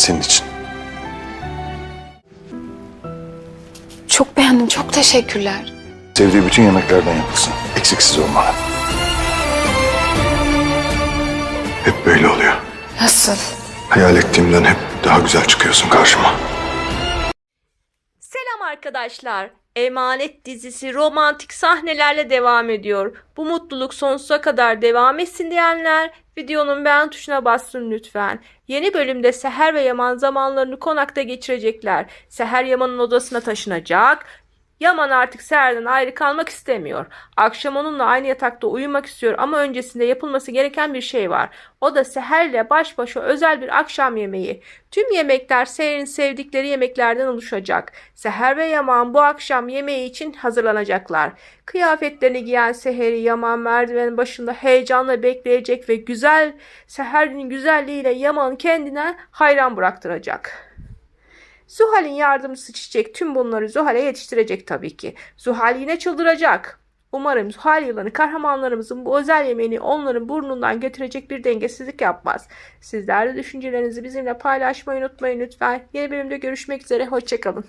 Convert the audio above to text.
Senin için. Çok beğendim. Çok teşekkürler. Sevdiği bütün yemeklerden yapılsın. Eksiksiz olmalı. Hep böyle oluyor. Nasıl? Hayal ettiğimden hep daha güzel çıkıyorsun karşıma. Selam arkadaşlar. Emanet dizisi romantik sahnelerle devam ediyor. Bu mutluluk sonsuza kadar devam etsin diyenler videonun beğen tuşuna bassın lütfen. Yeni bölümde Seher ve Yaman zamanlarını konakta geçirecekler. Seher Yaman'ın odasına taşınacak. Yaman artık Seher'den ayrı kalmak istemiyor. Akşam onunla aynı yatakta uyumak istiyor ama öncesinde yapılması gereken bir şey var. O da Seher'le baş başa özel bir akşam yemeği. Tüm yemekler Seher'in sevdikleri yemeklerden oluşacak. Seher ve Yaman bu akşam yemeği için hazırlanacaklar. Kıyafetlerini giyen Seher'i Yaman merdivenin başında heyecanla bekleyecek ve güzel Seher'in güzelliğiyle Yaman kendine hayran bıraktıracak. Zuhal'in yardımcısı Çiçek tüm bunları Zuhal'e yetiştirecek tabii ki. Zuhal yine çıldıracak. Umarım Zuhal yılanı kahramanlarımızın bu özel yemeğini onların burnundan götürecek bir dengesizlik yapmaz. Sizler de düşüncelerinizi bizimle paylaşmayı unutmayın lütfen. Yeni bölümde görüşmek üzere. Hoşçakalın.